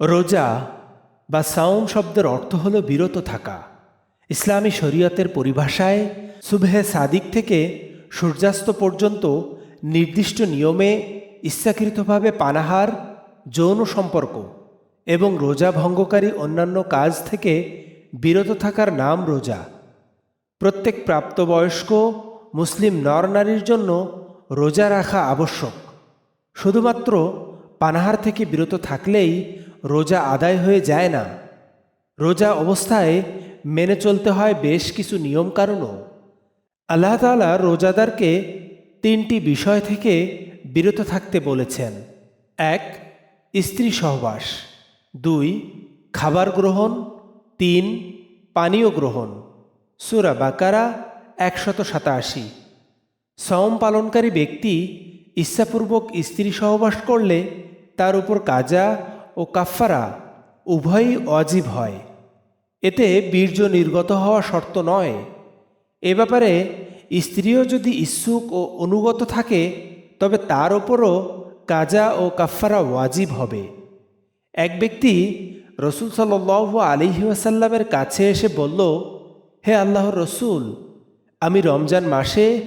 রোজা বা সাওম শব্দের অর্থ হল বিরত থাকা। ইসলামী শরীয়তের পরিভাষায় সুবহে সাদিক থেকে সূর্যাস্ত পর্যন্ত নির্দিষ্ট নিয়মে ইচ্ছাকৃতভাবে পানাহার, যৌন সম্পর্ক এবং রোজা ভঙ্গকারী অন্যান্য কাজ থেকে বিরত থাকার নাম রোজা। প্রত্যেক প্রাপ্তবয়স্ক মুসলিম নরনারীর জন্য রোজা রাখা আবশ্যক। শুধুমাত্র পানাহার থেকে বিরত থাকলেই রোজা আদায় হয়ে যায় না। রোজা অবস্থায় মেনে চলতে হয় বেশ কিছু নিয়মকানুনও আল্লাহ তাআলা রোজাদারকে তিনটি বিষয় থেকে বিরত থাকতে বলেছেন। এক, স্ত্রী সহবাস। দুই, খাবার গ্রহণ। তিন, পানীয় গ্রহণ। সুরা বাকারা একশত সাতাশি। সওম পালনকারী ব্যক্তি ইচ্ছাপূর্বক স্ত্রী সহবাস করলে তার উপর কাজা কাফফারা উভয়ই অজীব হয়। এতে বীর্য নির্গত হওয়া শর্ত নয়। এ ব্যাপারে স্ত্রীও যদি ইচ্ছুক ও অনুগত থাকে, তবে তার ওপরও কাজা ও কাফফারা ওয়াজিব হবে। এক ব্যক্তি রসুল সাল্লাহ আলিহাসাল্লামের কাছে এসে বলল, হে আল্লাহর রসুল, আমি রমজান মাসে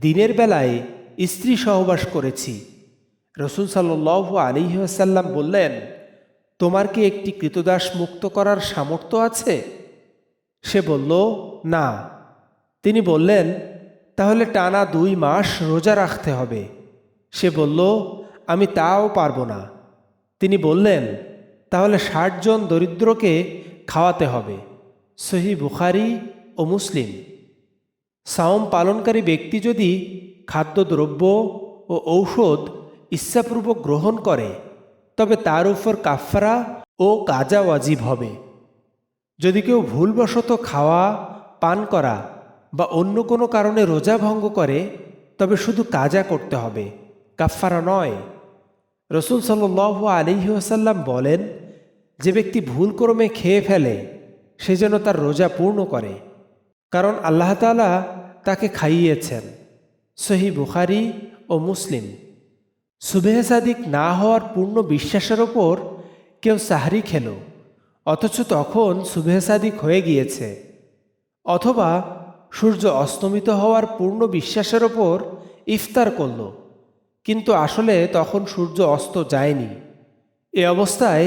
দিনের বেলায় স্ত্রী সহবাস করেছি। রসুল সাল্লাহ আলিহাসাল্লাম বললেন তোমার কি একটি কৃতদাস মুক্ত করার সামর্থ্য আছে? সে বলল, না। তিনি বললেন, তাহলে টানা দুই মাস রোজা রাখতে হবে। সে বলল, আমি তাও পারব না। তিনি বললেন, তাহলে ষাটজন দরিদ্রকে খাওয়াতে হবে। সহি বুখারি ও মুসলিম। সাওম পালনকারী ব্যক্তি যদি খাদ্যদ্রব্য ও ঔষধ ইচ্ছাপূর্বক গ্রহণ করে তবে তার উপর কাফারা ও কাজা ওয়াজিব হবে। যদি কেউ ভুলবশত খাওয়া, পান করা বা অন্য কোনো কারণে রোজা ভঙ্গ করে, তবে শুধু কাজা করতে হবে কাফারা নয়। রসুল সাল আলিহাসাল্লাম বলেন, যে ব্যক্তি ভুলক্রমে খেয়ে ফেলে, সে যেন তার রোজা পূর্ণ করে। কারণ আল্লাহ তালা তাকে খাইয়েছেন। সহি বুখারি ও মুসলিম। সুবেহ সাদিক না হওয়ার পূর্ণ বিশ্বাসের ওপর কেউ সাহারি খেল, অথচ তখন সুবেহ সাদিক হয়ে গিয়েছে। অথবা সূর্য অস্তমিত হওয়ার পূর্ণ বিশ্বাসের ওপর ইফতার করল, কিন্তু আসলে তখন সূর্য অস্ত যায়নি। এ অবস্থায়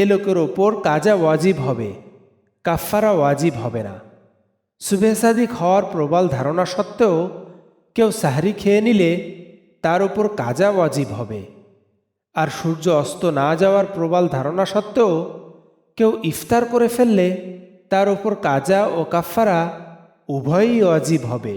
এ লোকের ওপর কাজা ওয়াজিব হবে, কাফফারা ওয়াজিব হবে না। সুবেহ সাদিক হওয়ার প্রবল ধারণা সত্ত্বেও কেউ সাহারি খেয়ে নিলে তার উপর কাজা ওয়াজিব হবে। আর সূর্য অস্ত না যাওয়ার প্রবাল ধারণা সত্ত্বেও কেউ ইফতার করে ফেললে তার উপর কাজা ও কাফারা উভয়ই ওয়াজিব হবে।